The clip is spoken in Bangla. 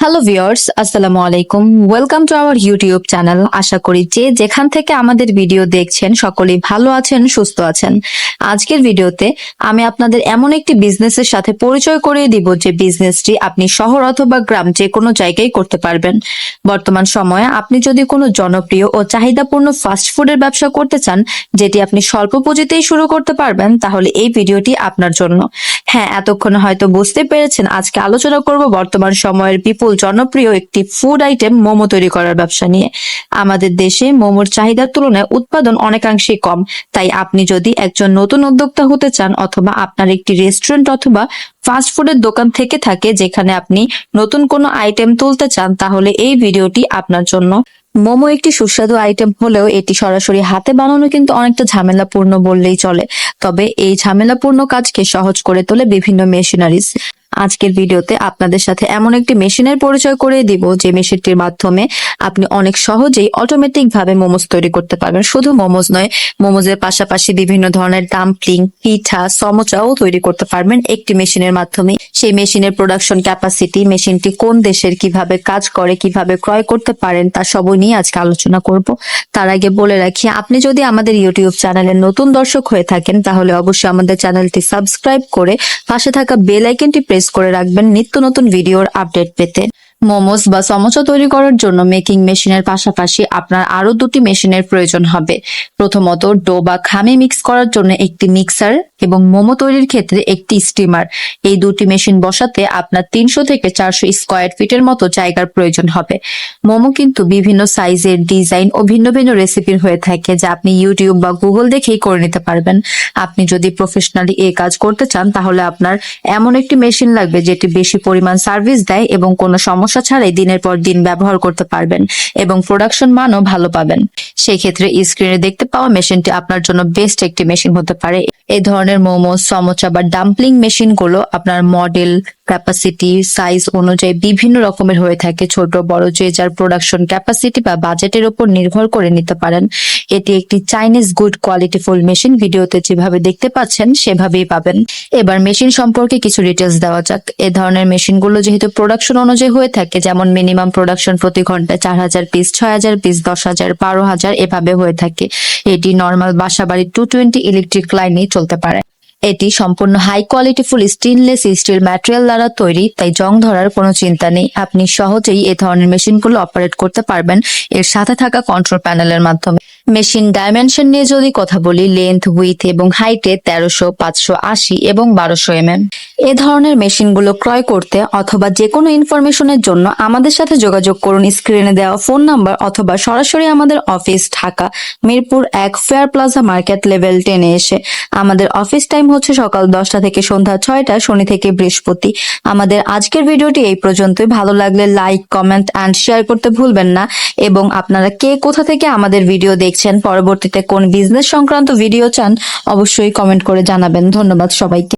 হ্যালো ভিওর্স আসসালামু আলাইকুম welcome to our YouTube channel আশা করি যে যেখান থেকে আমাদের ভিডিও দেখছেন সকলেই ভালো আছেন, সুস্থ আছেন। আজকের ভিডিওতে আমি আপনাদের এমন একটি বিজনেসের সাথে পরিচয় করিয়ে দিব যে বিজনেসটি আপনি শহর অথবা গ্রাম যে কোনো জায়গায় করতে পারবেন। বর্তমান সময়ে আপনি যদি কোনো জনপ্রিয় ও চাহিদাপূর্ণ ফাস্ট ফুডের ব্যবসা করতে চান, যেটি আপনি স্বল্প পুঁজিতেই শুরু করতে পারবেন, তাহলে এই ভিডিওটি আপনার জন্য। হ্যাঁ এতক্ষণ হয়তো বুঝতে পেরেছেন, আজকে আলোচনা করব বর্তমান সময়ের বিপুল জনপ্রিয় একটি ফুড আইটেম মোমো তৈরি করার ব্যবসা নিয়ে। আমাদের দেশে মোমোর চাহিদার তুলনায় উৎপাদন অনেকাংশেই কম। তাই আপনি যদি একজন নতুন উদ্যোক্তা হতে চান অথবা আপনার একটি রেস্টুরেন্ট অথবা ফাস্ট ফুডের দোকান থেকে থাকে যেখানে আপনি নতুন কোনো আইটেম তুলতে চান, তাহলে এই ভিডিওটি আপনার জন্য মোমো একটি সুস্বাদু আইটেম হলেও এটি সরাসরি হাতে বানানো কিন্তু অনেকটা ঝামেলাপূর্ণ বললেই চলে। তবে এই ঝামেলাপূর্ণ কাজকে সহজ করে তোলে বিভিন্ন মেশিনারিজ আজকের ভিডিওতে আপনাদের সাথে এমন একটি মেশিনের পরিচয় করে দিব, যে মেশিনটির মাধ্যমে আপনি অনেক সহজেই অটোমেটিক ভাবে মোমোজ তৈরি করতে পারবেন। শুধু মোমোজ নয়, মোমোজের পাশাপাশি বিভিন্ন ধরনের ডাম্পলিং পিঠা, সমোচাও তৈরি করতে পারবেন একটি মেশিনের মাধ্যমে। সেই মেশিনের প্রোডাকশন ক্যাপাসিটি মেশিনটি কোন দেশের কীভাবে কাজ করে, কীভাবে ক্রয় করতে পারেন, তা সবই নিয়ে আজকে আলোচনা করব। তার আগে বলে রাখি, আপনি যদি আমাদের ইউটিউব চ্যানেলের নতুন দর্শক হয়ে থাকেন, তাহলে অবশ্যই আমাদের চ্যানেলটি সাবস্ক্রাইব করে পাশে থাকা বেল আইকনটি প্রেস করে রাখবেন নিত্য নতুন ভিডিওর আপডেট পেতে। মোমোস বা সমোসা তৈরি করার জন্য মেকিং মেশিনের পাশাপাশি আপনার আরও দুটি মেশিনের প্রয়োজন হবে। প্রথমত ডো বা খামি মিক্স করার জন্য একটি মিক্সার এবং মোমো তৈরির ক্ষেত্রে একটি স্টিমার। এই দুটি মেশিন বসাতে আপনার তিনশো থেকে চারশো স্কোয়ার ফিটের মতো জায়গার প্রয়োজন হবে। মোমো কিন্তু বিভিন্ন সাইজের ডিজাইন ও ভিন্ন ভিন্ন রেসিপির হয়ে থাকে যা আপনি ইউটিউব বা গুগল দেখেই করে নিতে পারবেন। আপনি যদি প্রফেশনালি এই কাজ করতে চান তাহলে আপনার এমন একটি মেশিন লাগবে যেটি বেশি পরিমাণ সার্ভিস দেয় এবং কোনো সমস্যা ছাড়াই দিনের পর দিন ব্যবহার করতে পারবেন এবং প্রোডাকশন মানও ভালো পাবেন। সেই ক্ষেত্রে স্ক্রিনে দেখতে পাওয়া মেশিনটি আপনার জন্য বেস্ট একটি মেশিন হতে পারে। এই ধরনের মোমো, সমোচা বা ডাম্পলিং মেশিনগুলো আপনার মডেল ক্যাপাসিটি সাইজ অনুযায়ী বিভিন্ন রকমের হয়ে থাকে। ছোট, বড় যে যার প্রোডাকশন ক্যাপাসিটি বা বাজেটের উপর নির্ভর করে নিতে পারেন। এটি একটি Chinese good quality full machine ভিডিওতে যেভাবে দেখতে পাচ্ছেন, সেভাবেই পাবেন। এবার মেশিন সম্পর্কে কিছু ডিটেলস দেওয়া যাক। এ ধরনের মেশিনগুলো যেহেতু প্রোডাকশন অনুযায়ী হয়ে থাকে, যেমন মিনিমাম প্রোডাকশন প্রতি ঘন্টায় চার হাজার পিস ছয় হাজার পিস দশ হাজার, বারো হাজার, এভাবে হয়ে থাকে। এটি নর্মাল বাসা বাড়ির টু টোয়েন্টি ইলেকট্রিক লাইনেই চলতে পারে। এটি সম্পূর্ণ high quality full stainless steel material দ্বারা তৈরি, তাই জং ধরার কোনো চিন্তা নেই। আপনি সহজেই এ ধরনের মেশিনগুলো অপারেট করতে পারবেন। এর সাথে থাকা কন্ট্রোল প্যানেলের মাধ্যমে। মেশিন ডাইমেনশন নিয়ে যদি কথা বলি লেন্থ উইথ এবং হাইটে তেরোশো, পাঁচশো, আশি এবং বারোশো এম এম এ ধরনের মেশিনগুলো ক্রয় করতে অথবা যে কোনো ইনফরমেশনের জন্য আমাদের সাথে যোগাযোগ করুন স্ক্রিনে দেওয়া ফোন নাম্বার অথবা সরাসরি আমাদের অফিস ঢাকা, মিরপুর এক ফেয়ার প্লাজা মার্কেট লেভেল টেনে এসে। আমাদের অফিস টাইম হচ্ছে সকাল দশটা থেকে সন্ধ্যা ছয়টা, শনি থেকে বৃহস্পতি। আমাদের আজকের ভিডিওটি এই পর্যন্তই। ভালো লাগলে লাইক কমেন্ট অ্যান্ড শেয়ার করতে ভুলবেন না। এবং আপনারা কে কোথা থেকে আমাদের ভিডিও দেখছেন পরবর্তীতে কোন বিজনেস সংক্রান্ত ভিডিও চান অবশ্যই কমেন্ট করে জানাবেন। ধন্যবাদ সবাইকে।